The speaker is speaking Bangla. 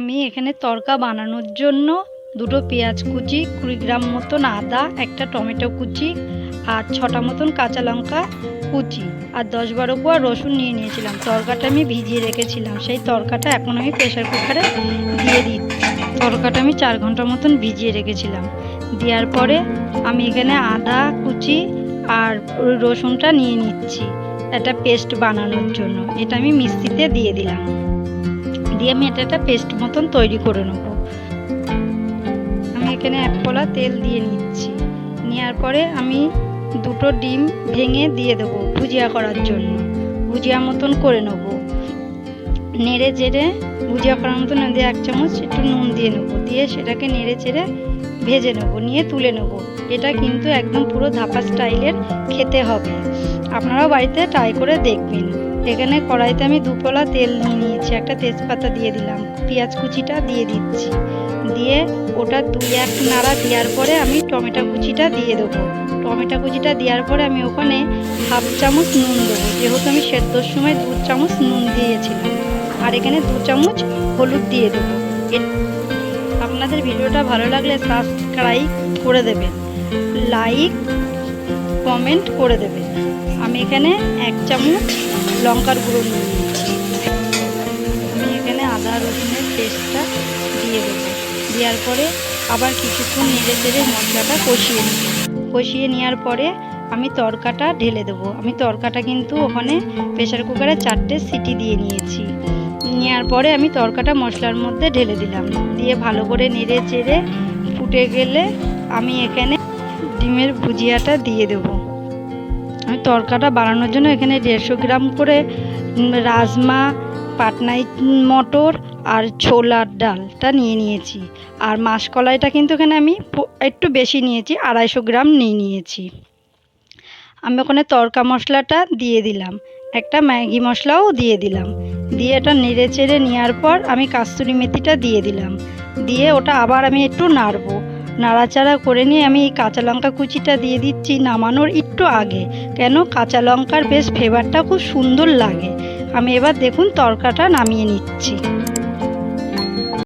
আমি এখানে তরকা বানানোর জন্য দুটো পেঁয়াজ কুচি কুড়ি গ্রাম মতন আদা, একটা টমেটো কুচি আর ছটা মতন কাঁচা লঙ্কা কুচি আর দশ বারো কোয়া রসুন নিয়ে নিয়েছিলাম। তরকাটা আমি ভিজিয়ে রেখেছিলাম। সেই তরকাটা এখন আমি প্রেশার কুকারে দিয়ে দিই তরকাটা আমি চার ঘণ্টা মতন ভিজিয়ে রেখেছিলাম। দেওয়ার পরে আমি এখানে আদা কুচি আর রসুনটা নিয়ে নিচ্ছি। একটা পেস্ট বানানোর জন্য। এটা আমি মিক্সিতে দিয়ে দিলাম। দিয়ে আমি এটা একটা পেস্ট মতন তৈরি করে নেব। আমি এখানে এক কলা তেল দিয়ে নিচ্ছি। নেওয়ার পরে আমি দুটো ডিম ভেঙে দিয়ে দেবো ভুজিয়া করার জন্য। ভুজিয়া মতন করে নেব। নেড়ে চেড়ে ভুজিয়া করার মতন দিয়ে এক চামচ একটু নুন দিয়ে নেব। দিয়ে সেটাকে নেড়ে চেড়ে ভেজে নেব, নিয়ে তুলে নেব। এটা কিন্তু একদম পুরো ধাপা স্টাইলের খেতে হবে। আপনারাও বাড়িতে ট্রাই করে দেখবেন। এখানে কড়াইতে আমি দুপলা তেল নিয়ে নিয়েছি, একটা তেজপাতা দিয়ে দিলাম, পেঁয়াজ কুচিটা দিয়ে দিচ্ছি। দিয়ে ওটা দুই এক নাড়া দেওয়ার পরে আমি টমেটো কুচিটা দিয়ে দেবো। টমেটো কুচিটা দেওয়ার পরে আমি ওখানে হাফ চামচ নুন দেবো, যেহেতু আমি সেদ্ধর সময় দু চামচ নুন দিয়েছিলাম। আর এখানে দু চামচ হলুদ দিয়ে দেবো। আপনাদের ভিডিওটা ভালো লাগলে সাবস্ক্রাইব করে দেবেন লাইক কমেন্ট করে দেবেন। আমি এখানে এক চামচ লঙ্কার গুঁড়ো নিয়ে নিয়েছি। আমি এখানে আদা রসুনের পেস্টটা দিয়ে দেবো। দেওয়ার পরে আবার কিছুক্ষণ নেড়ে চেড়ে মশলাটা কষিয়ে নিই। কষিয়ে নেওয়ার পরে আমি তরকাটা ঢেলে দেবো। আমি তরকাটা কিন্তু ওখানে প্রেশার কুকারে চারটে সিটি দিয়ে নিয়েছি। নেওয়ার পরে আমি তরকাটা মশলার মধ্যে ঢেলে দিলাম। দিয়ে ভালো করে নেড়ে চেড়ে ফুটে গেলে আমি এখানে ডিমের ভুজিয়াটা দিয়ে দেবো। তরকাটা বানানোর জন্য এখানে দেড়শো গ্রাম করে রাজমা পাটনাই মটর আর ছোলার ডালটা নিয়ে নিয়েছি। আর মাসকলাইটা কিন্তু এখানে আমি একটু বেশি নিয়েছি, আড়াইশো গ্রাম নিয়ে নিয়েছি। আমি ওখানে তরকা মশলাটা দিয়ে দিলাম। একটা ম্যাগি মশলাও দিয়ে দিলাম। দিয়ে এটা নেড়ে চেড়ে নেওয়ার পর আমি কাস্তুরি মেথিটা দিয়ে দিলাম। দিয়ে ওটা আবার আমি একটু নাড়বো। নাড়াচাড়া করে নিয়ে আমি এই কাঁচা লঙ্কা কুচিটা দিয়ে দিচ্ছি নামানোর একটু আগে। কেন? কাঁচা লঙ্কার বেশ ফ্লেভারটা খুব সুন্দর লাগে। আমি এবার দেখুন তরকাটা নামিয়ে নিচ্ছি।